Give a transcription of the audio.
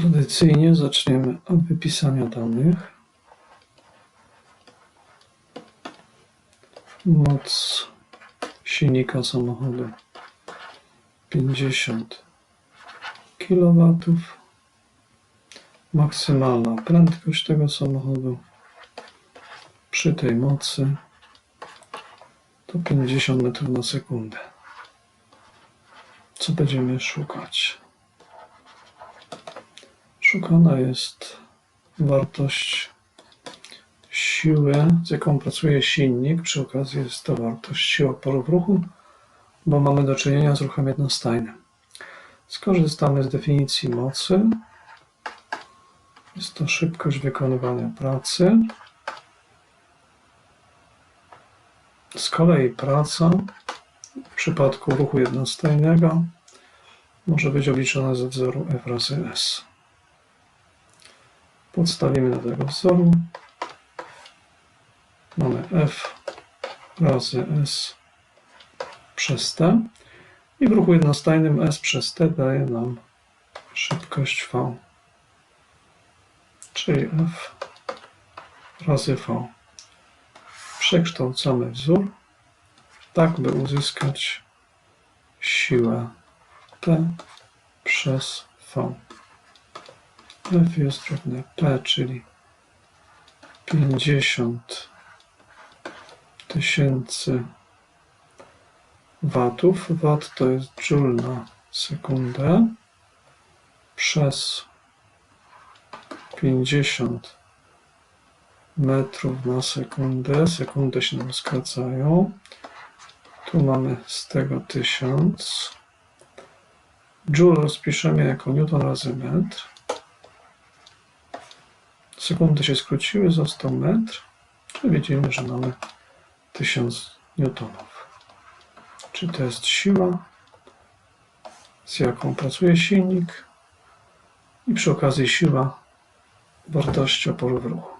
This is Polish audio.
Tradycyjnie zaczniemy od wypisania danych. Moc silnika samochodu 50 kW. Maksymalna prędkość tego samochodu przy tej mocy to 50 metrów na sekundę. Co będziemy szukać? Szukana jest wartość siły, z jaką pracuje silnik. Przy okazji jest to wartość siły oporu w ruchu, bo mamy do czynienia z ruchem jednostajnym. Skorzystamy z definicji mocy. Jest to szybkość wykonywania pracy. Z kolei praca w przypadku ruchu jednostajnego może być obliczona ze wzoru F razy S. Podstawimy do tego wzoru. Mamy F razy S przez T i w ruchu jednostajnym S przez T daje nam szybkość V, czyli F razy V. Przekształcamy wzór tak, by uzyskać siłę P przez V. Jest równe P, czyli 50 tysięcy watów. Watt to jest joule na sekundę przez 50 metrów na sekundę. Sekundy się nam skracają. Tu mamy z tego 1000. Joule rozpiszemy jako newton razy metr. Sekundy się skróciły, został metr. Czyli widzimy, że mamy 1000 newtonów. Czy to jest siła, z jaką pracuje silnik i przy okazji siła wartości oporu w ruchu.